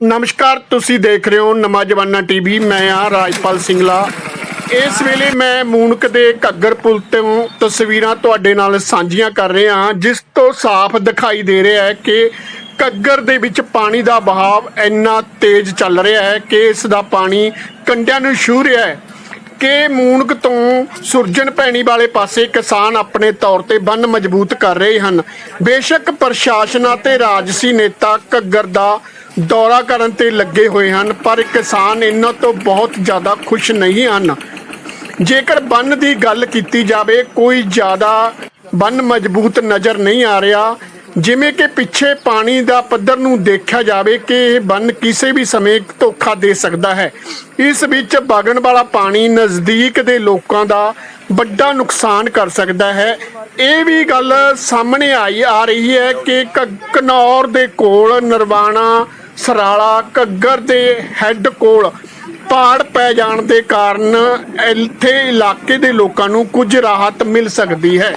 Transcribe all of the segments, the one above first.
ਨਮਸਕਾਰ, ਤੁਸੀਂ ਦੇਖ ਰਹੇ ਹੋ ਨਵਾਂ ਜਵਾਨਾ ਟੀਵੀ। ਮੈਂ ਆ ਰਾਜਪਾਲ ਸਿੰਘਲਾ ਇਸ ਵੇਲੇ ਮੈਂ ਮੂਨਕ ਦੇ ਘੱਗਰ ਪੁਲ ਤੋਂ ਤਸਵੀਰਾਂ ਤੁਹਾਡੇ ਨਾਲ ਸਾਂਝੀਆਂ ਕਰ ਰਿਹਾ ਹਾਂ, ਜਿਸ ਤੋਂ ਸਾਫ਼ ਦਿਖਾਈ ਦੇ ਰਿਹਾ ਹੈ ਕਿ ਘੱਗਰ ਦੇ ਵਿੱਚ ਪਾਣੀ ਦਾ ਬਹਾਵ ਇੰਨਾ ਤੇਜ਼ ਚੱਲ ਰਿਹਾ ਹੈ ਕਿ ਇਸ ਦਾ ਪਾਣੀ ਕੰਢਿਆਂ ਨੂੰ ਛੂਹ ਰਿਹਾ ਹੈ ਕਿ ਮੂਨਕ ਤੋਂ ਸੁਰਜਨ ਪੈਣੀ ਵਾਲੇ ਪਾਸੇ ਕਿਸਾਨ ਆਪਣੇ ਤੌਰ ਤੇ ਬੰਨ ਮਜ਼ਬੂਤ ਕਰ ਰਹੇ ਹਨ। ਬੇਸ਼ੱਕ ਪ੍ਰਸ਼ਾਸਨ ਅਤੇ ਰਾਜਸੀ ਨੇਤਾ ਘੱਗਰ ਦਾ ਦੌਰਾ ਕਰਨ ਤੇ ਲੱਗੇ ਹੋਏ ਹਨ, ਪਰ ਕਿਸਾਨ ਇਹਨਾਂ ਤੋਂ ਬਹੁਤ ਜ਼ਿਆਦਾ ਖੁਸ਼ ਨਹੀਂ ਹਨ। ਜੇਕਰ ਬੰਨ ਦੀ ਗੱਲ ਕੀਤੀ ਜਾਵੇ, ਕੋਈ ਜ਼ਿਆਦਾ ਬੰਨ ਮਜ਼ਬੂਤ ਨਜ਼ਰ ਨਹੀਂ ਆ ਰਿਹਾ। ਜਿਵੇਂ ਕਿ ਪਿੱਛੇ ਪਾਣੀ ਦਾ ਪੱਧਰ ਨੂੰ ਦੇਖਿਆ ਜਾਵੇ ਕਿ ਇਹ ਬੰਨ ਕਿਸੇ ਵੀ ਸਮੇਂ ਧੋਖਾ ਦੇ ਸਕਦਾ ਹੈ। ਇਸ ਵਿੱਚ ਵਗਣ ਵਾਲਾ ਪਾਣੀ ਨਜ਼ਦੀਕ ਦੇ ਲੋਕਾਂ ਦਾ ਵੱਡਾ ਨੁਕਸਾਨ ਕਰ ਸਕਦਾ ਹੈ। ਇਹ ਵੀ ਗੱਲ ਸਾਹਮਣੇ ਆਈ, ਆ ਰਹੀ ਹੈ ਕਿ, ਕਨੌਰ ਦੇ ਕੋਲ ਨਰਵਾਣਾ ਸਰਾਲਾ ਘੱਗਰ ਦੇ ਹੈੱਡ ਕੋਲ ਪਾੜ ਪੈ ਜਾਣ ਦੇ ਕਾਰਨ ਇੱਥੇ ਇਲਾਕੇ ਦੇ ਲੋਕਾਂ ਨੂੰ ਕੁਝ ਰਾਹਤ ਮਿਲ ਸਕਦੀ ਹੈ।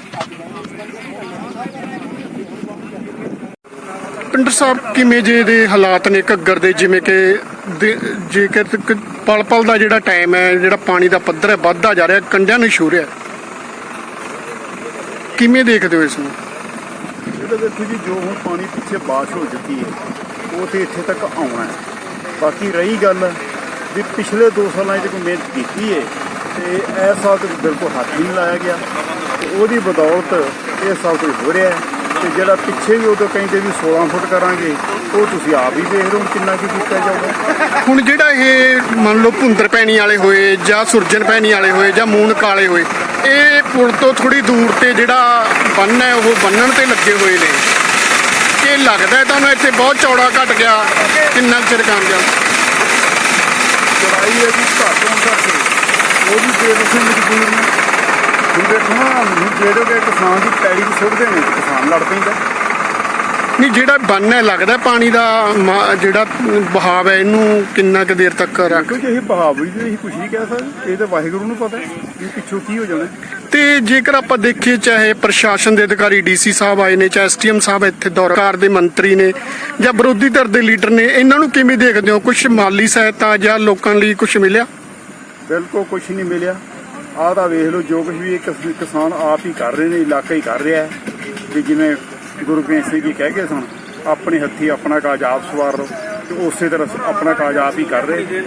ਪਿੰਡਰ ਸਾਹਿਬ ਕਿਵੇਂ ਜੇ ਦੇ ਹਾਲਾਤ ਨੇ ਘੱਗਰ ਦੇ? ਜਿਵੇਂ ਕਿ ਜੇਕਰ ਕ- ਪਲ ਪਲ ਦਾ ਜਿਹੜਾ ਟਾਈਮ ਹੈ ਜਿਹੜਾ ਪਾਣੀ ਦਾ ਪੱਧਰ ਹੈ ਵੱਧਦਾ ਜਾ ਰਿਹਾ ਕੰਢਿਆਂ ਨੂੰ ਛੂ ਰਿਹਾ ਕਿਵੇਂ ਦੇਖਦੇ ਹੋ ਇਸ ਨੂੰ? ਦੇਖੋ ਜੀ ਜੋ ਹੁਣ ਪਾਣੀ ਪਿੱਛੇ ਬਾਸ਼ ਹੋ ਚੁੱਕੀ ਹੈ ਉਹ ਤੇ ਇੱਥੇ ਤੱਕ ਆਉਣਾ ਹੈ। ਬਾਕੀ ਰਹੀ ਗੱਲ ਵੀ ਪਿਛਲੇ 2 ਸਾਲਾਂ 'ਚ ਕੋਈ ਮਿਹਨਤ ਕੀਤੀ ਹੈ ਤੇ ਇਸ ਸਾਲ ਤੇ ਬਿਲਕੁਲ ਹੱਥ ਹੀ ਨਹੀਂ ਲਾਇਆ ਗਿਆ। ਉਹਦੀ ਬਦੌਲਤ ਇਹ ਸਾਲ ਕੋਈ ਹੋ ਰਿਹਾ ਹੈ। ਤੇ ਜਿਹੜਾ ਪਿੱਛੇ ਵੀ ਉਦੋਂ ਕਹਿੰਦੇ ਵੀ 16 ਫੁੱਟ ਕਰਾਂਗੇ, ਉਹ ਤੁਸੀਂ ਆਪ ਹੀ ਦੇਖ ਰਹੇ ਹੋ ਕਿੰਨਾ ਕੀ ਕੀਤਾ ਜਾਊਗਾ। ਹੁਣ ਜਿਹੜਾ ਇਹ ਮੰਨ ਲਓ ਭੁੰਦਰ ਪੈਣੀ ਵਾਲੇ ਹੋਏ ਜਾਂ ਸੁਰਜਨ ਪੈਣੀ ਵਾਲੇ ਹੋਏ ਜਾਂ ਮੂਨਕ ਕਾਲੇ ਹੋਏ, ਇਹ ਪੁਲ ਤੋਂ ਥੋੜੀ ਦੂਰ ਤੇ ਜਿਹੜਾ ਬੰਨ ਹੈ, ਉਹ ਬੰਨਣ ਤੇ ਲੱਗੇ ਹੋਏ ਨੇ। ਲੱਗਦਾ ਹੈ, ਤੁਹਾਨੂੰ ਇੱਥੇ ਬਹੁਤ ਚੌੜਾ ਘਟ ਗਿਆ। ਕਿੰਨਾ ਕੁ ਚਿਰ ਕਾਮਯਾਬ ਚੜਾਈ ਹੈ ਜੀ, ਘੱਟ ਹੋਣ ਉਹ ਵੀ ਬੇਵਸੇ ਮਜਬੂਰ ਨੇ ਹੁਣ ਦੇਖੋ ਨਾ ਜਿਹੜੇ ਕਿ ਕਿਸਾਨ ਦੀ ਪੈੜੀ ਨੂੰ ਸੁੱਟਦੇ ਨੇ ਤੇ ਕਿਸਾਨ ਲੜ ਪੈਂਦਾ। ਨਹੀਂ ਜਿਹੜਾ ਬੰਨ ਹੈ ਲੱਗਦਾ ਪਾਣੀ ਦਾ ਮਾ- ਜਿਹੜਾ ਬਹਾਵ ਹੈ ਇਹਨੂੰ ਕਿੰਨਾ ਕੁ ਦੇਰ ਤੱਕ ਰੱਖ? ਕਿਉਂਕਿ ਇਹ ਬਹਾਵ ਵੀ ਅਸੀਂ ਕੁਝ ਨਹੀਂ ਕਹਿ ਸਕਦੇ। ਇਹ ਤਾਂ ਵਾਹਿਗੁਰੂ ਨੂੰ ਪਤਾ ਹੈ ਕਿ ਪਿੱਛੋਂ ਕੀ ਹੋ ਜਾਣਾ। ਤੇ ਜੇਕਰ ਆਪਾਂ ਦੇਖੀਏ ਚਾਹੇ ਪ੍ਰਸ਼ਾਸਨ ਦੇ ਅਧਿਕਾਰੀ ਡੀਸੀ ਸਾਹਿਬ ਆਏ ਨੇ ਚਾਹੇ ਐਸਟੀਐਮ ਸਾਹਿਬ ਇੱਥੇ ਦੌਰਾਕਾਰ ਦੇ ਮੰਤਰੀ ਨੇ ਜਾਂ ਵਿਰੋਧੀ ਧਿਰ ਦੇ ਲੀਡਰ ਨੇ ਇਹਨਾਂ ਨੂੰ ਕਿਵੇਂ ਦੇਖਦੇ ਹੋ? ਕੁਝ ਮਾਲੀ ਸਹਾਇਤਾ ਜਾਂ ਲੋਕਾਂ ਲਈ ਕੁਝ ਮਿਲਿਆ? ਬਿਲਕੁਲ ਕੁਝ ਨਹੀਂ ਮਿਲਿਆ। ਆਹ ਤਾਂ ਵੇਖ ਲਓ ਜੋ ਕੁਝ ਵੀ ਇਹ ਕਿਸ- ਕਿਸਾਨ ਆਪ ਹੀ ਕਰ ਰਹੇ ਨੇ ਇਲਾਕਾ ਹੀ ਕਰ ਰਿਹਾ ਹੈ। ਵੀ ਜਿਵੇਂ ਗੁਰੂ ਗ੍ਰੰਥ ਸਿੰਘ ਜੀ ਕਹਿ ਗਏ ਸਨ, ਆਪਣੇ ਹੱਥੀ ਆਪਣਾ ਕਾਜ ਆਪ ਸਵਾਰ ਲਓ। ਤੇ ਉਸੇ ਤਰ੍ਹਾਂ ਆਪਣਾ ਕਾਜ ਆਪ ਹੀ ਕਰ ਰਹੇ।